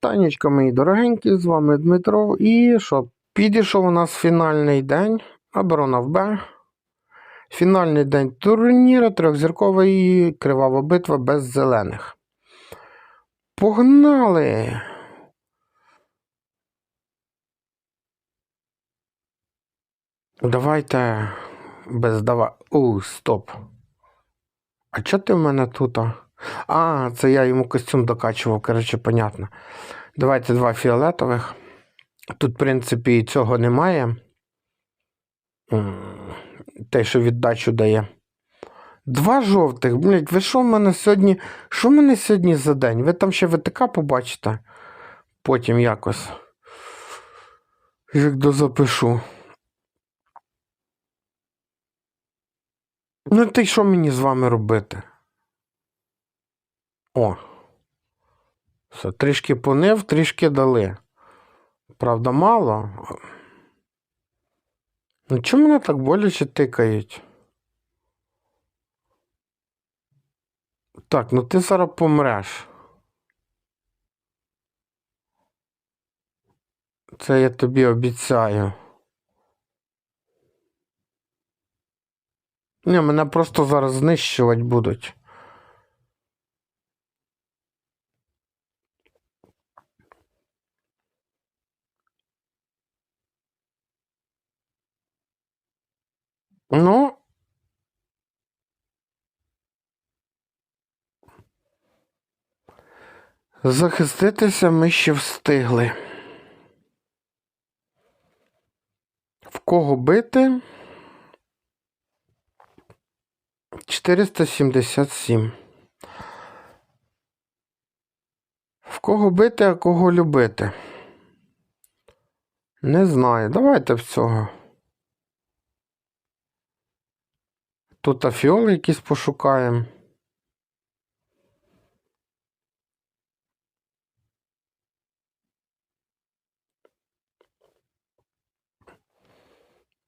Танечка, мої дорогенькі, з вами Дмитро. І що? Підійшов у нас фінальний день. Оборона в Б. Фінальний день турніру трьохзіркової кривава битва без зелених. Погнали! Давайте без дава. У, стоп. А чого ти в мене тут? А? Це я йому костюм докачував, коротше, понятно. Давайте два фіолетових. Тут, в принципі, цього немає. Те, що віддачу дає. Два жовтих, блядь, ви що в мене сьогодні. Що в мене сьогодні за день? Ви там ще ВТК побачите? Потім якось. Як дозапишу. Ну, ти що мені з вами робити? О. Все, трішки понив, трішки дали. Правда, мало. Ну, чому мене так боляче тикають? Так, ну ти зараз помреш. Це я тобі обіцяю. Ні, мене просто зараз знищувати будуть. Ну. Захиститися ми ще встигли. В кого бити? 477. В кого бити, а кого любити? Не знаю. Давайте в цього. Тут афіоли якісь пошукаємо.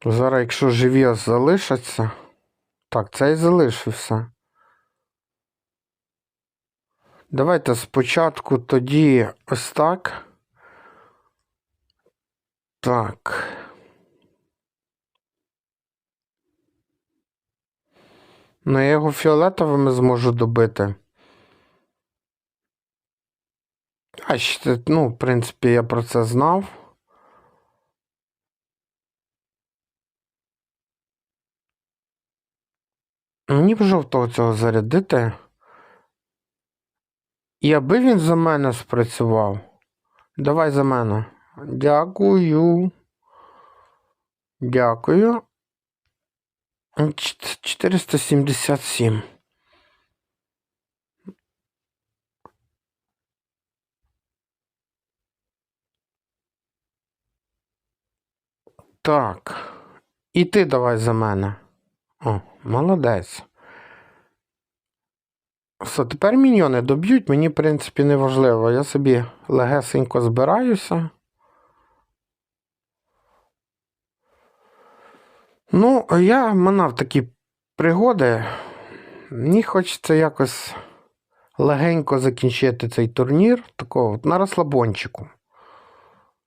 Зараз, якщо живі залишаться. Так, це і залишився. Давайте спочатку тоді ось так. Так. Ну, я його фіолетовими зможу добити. А ще, ну, в принципі, я про це знав. Мені б жовтого цього зарядити. І аби він за мене спрацював. Давай за мене. Дякую. Дякую. Чт- 477. Так. І ти давай за мене. О, молодець. Все, тепер міньйони доб'ють, мені, в принципі, не важливо. Я собі легесенько збираюся. Ну, я манав такі пригоди. Мені хочеться якось легенько закінчити цей турнір такого от на розслабончику.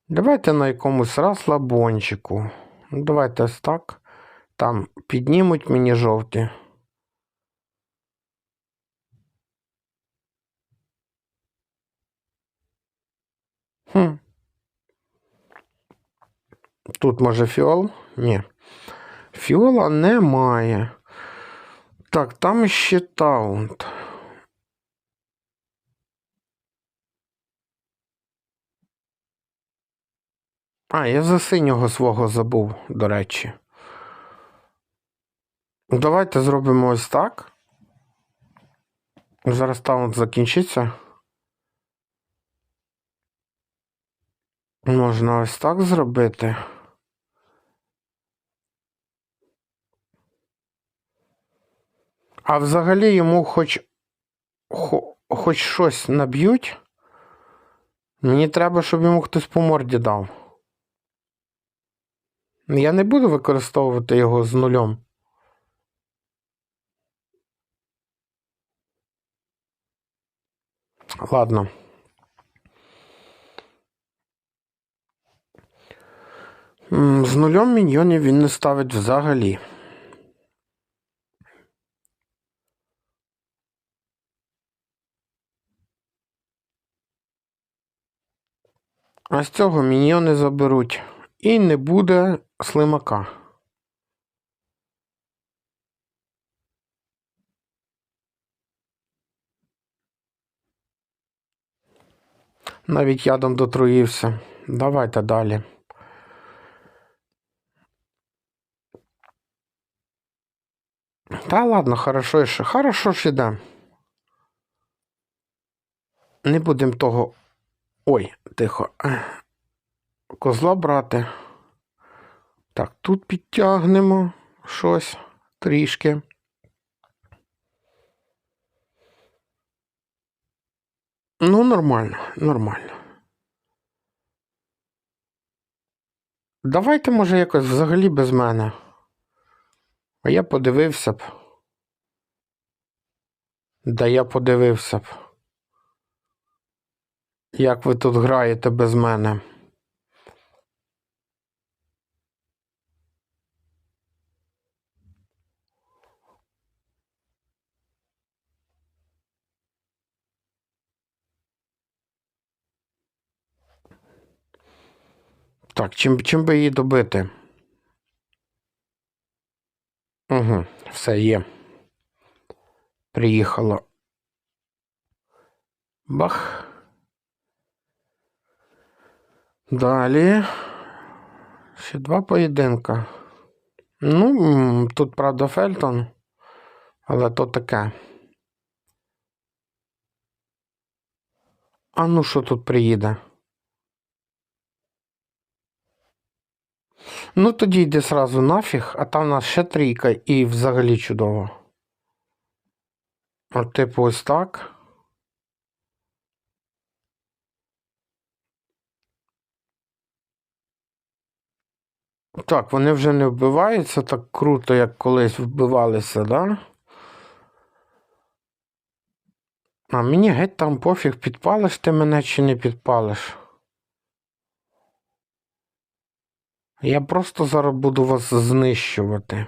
Давайте на якомусь розслабончику. Ну, давайте ось так. Там піднімуть мені жовті. Хм. Тут може фіол? Ні. Фіола немає. Так, там ще таунт. А, я за синього свого забув, до речі. Давайте зробимо ось так. Зараз таунт закінчиться. Можна ось так зробити. А взагалі йому хоч хоч щось наб'ють. Мені треба, щоб йому хтось по морді дав. Я не буду використовувати його з нульом. Ладно. З нульом міньйонів він не ставить взагалі. А з цього міньйони заберуть. І не буде слимака. Навіть ядом дотруївся. Давайте далі. Та ладно, хорошо ще. Хорошо ж іде. Не будемо того. Ой, тихо. Козла брати. Так, тут підтягнемо щось трішки. Ну, нормально, нормально. Давайте, може, якось взагалі без мене. А я подивився б. Да я подивився б. Як ви тут граєте без мене? Так, чим, чим би її добити? Угу, все є. Приїхало. Бах. Далі. Ще два поєдинка. Ну, тут, правда, Фельтон, але то таке. А ну що тут приїде? Ну, тоді йди сразу нафіг, а там у нас ще трійка і взагалі чудово. От, типу, ось так. Так, вони вже не вбиваються так круто, як колись вбивалися, да? А мені геть там пофіг, підпалиш ти мене чи не підпалиш. Я просто зараз буду вас знищувати.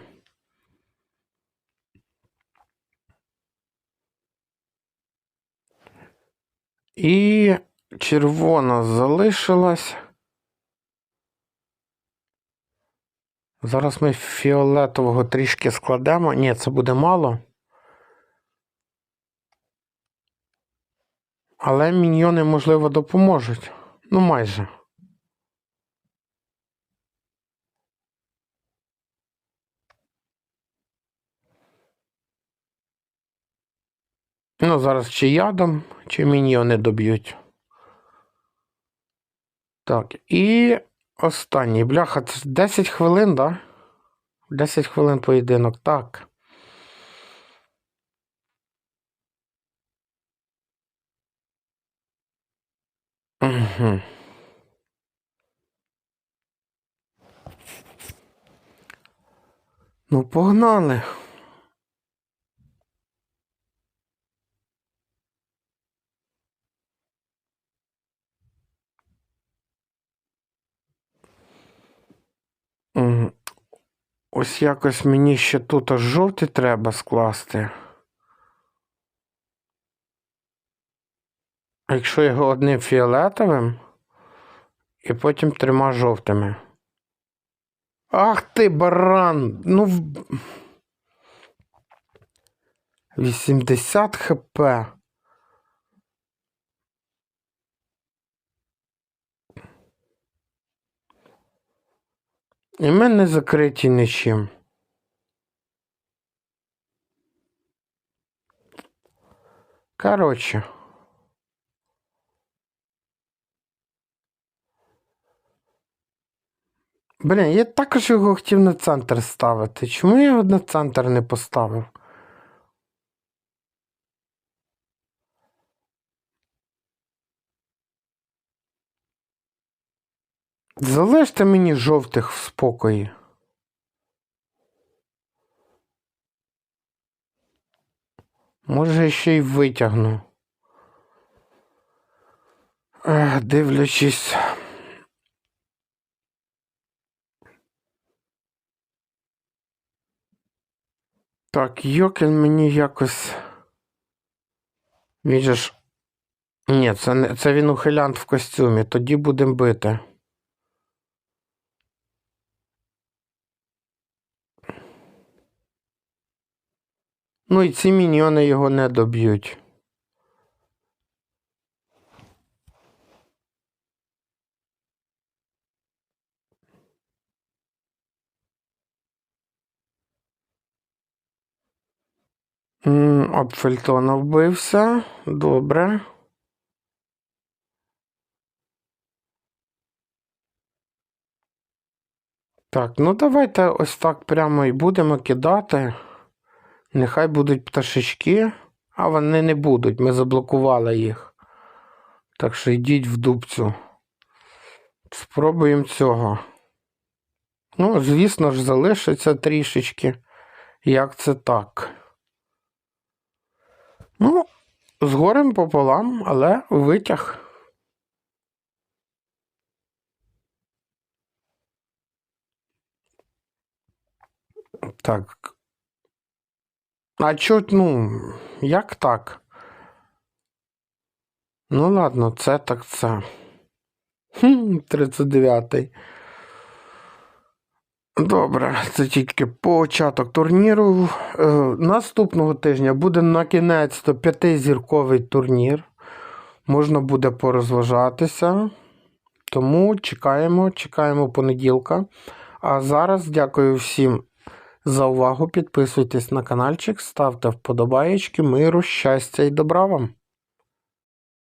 І червона залишилась. Зараз ми фіолетового трішки складемо. Ні, це буде мало. Але міньйони, можливо, допоможуть. Ну, майже. Ну, зараз чи ядом, чи міньйони доб'ють. Так, і останній. Бляха, це 10 хвилин, да? 10 хвилин поєдинок, так. Угу. Ну, погнали. Ось якось мені ще тут аж жовті треба скласти. Якщо його одним фіолетовим і потім трьома жовтими. Ах ти, баран! Ну. 80 хп. І ми не закриті нічим. Коротше. Блін, я також його хотів на центр ставити. Чому я його на центр не поставив? Залежте мені жовтих в спокої. Може, ще й витягну. Ех, дивлячись. Так, Йокін мені якось. Віджеш. Ні, це не... це він ухилянт в костюмі. Тоді будемо бити. Ну і ці міньйони його не доб'ють. М, Об Фельтона вбився. Добре. Так, ну давайте ось так прямо і будемо кидати. Нехай будуть пташечки, а вони не будуть. Ми заблокували їх. Так що йдіть в дубцю. Спробуємо цього. Ну, звісно ж, залишиться трішечки. Як це так? Ну, з горем пополам, але витяг. Так. А чо, ну, як так? Ну, ладно, це так це. Хм, 39-й. Добре, це тільки початок турніру. Е, наступного тижня буде на кінець то п'ятизірковий турнір. Можна буде порозважатися. Тому чекаємо, чекаємо понеділка. А зараз дякую всім за увагу. Підписуйтесь на каналчик, ставте вподобаєчки, миру, щастя і добра вам!